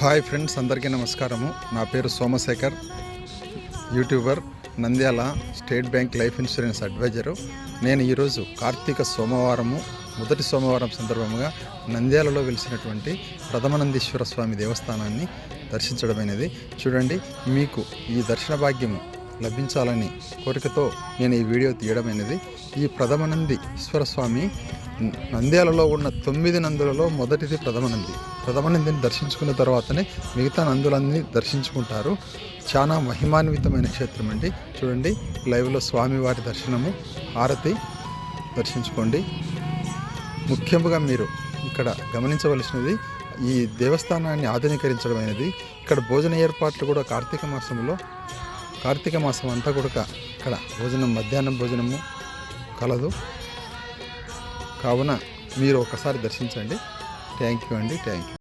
Hi friends అందరికీ నమస్కారము. నా పేరు Somashekar YouTuber Nandyal state bank life insurance advisor. నేను ఈరోజు కార్తీక సోమవారము మొదటి సోమవారం సందర్భంగా నంద్యాలలో వెలిసినటువంటి ప్రథమనందీశ్వర స్వామి దేవస్థానాన్ని దర్శించడమైనది. చూడండి మీకు ఈ దర్శన భాగ్యము లభించాలని కోరికతో నేను ఈ వీడియో తీయడమైనది ఈ ప్రథమనంది ఈశ్వర స్వామి నంద్యాలలో ఉన్న తొమ్మిది నందులలో మొదటిది ప్రథమ నంది ప్రథమ నందిని దర్శించుకున్న తర్వాతనే మిగతా నందులన్నీ దర్శించుకుంటారు. చాలా మహిమాన్వితమైన క్షేత్రం అండి. చూడండి లైవ్లో స్వామివారి దర్శనము హారతి దర్శించుకోండి. ముఖ్యంగా మీరు ఇక్కడ గమనించవలసినది ఈ దేవస్థానాన్ని ఆధునీకరించడమైనది. ఇక్కడ భోజన ఏర్పాట్లు కూడా కార్తీక మాసంలో కార్తీక మాసం అంతా కూడా ఇక్కడ భోజనం మధ్యాహ్నం భోజనము కలదు. కావున మీరు ఒకసారి దర్శించండి. థ్యాంక్ యూ అండి. Thank you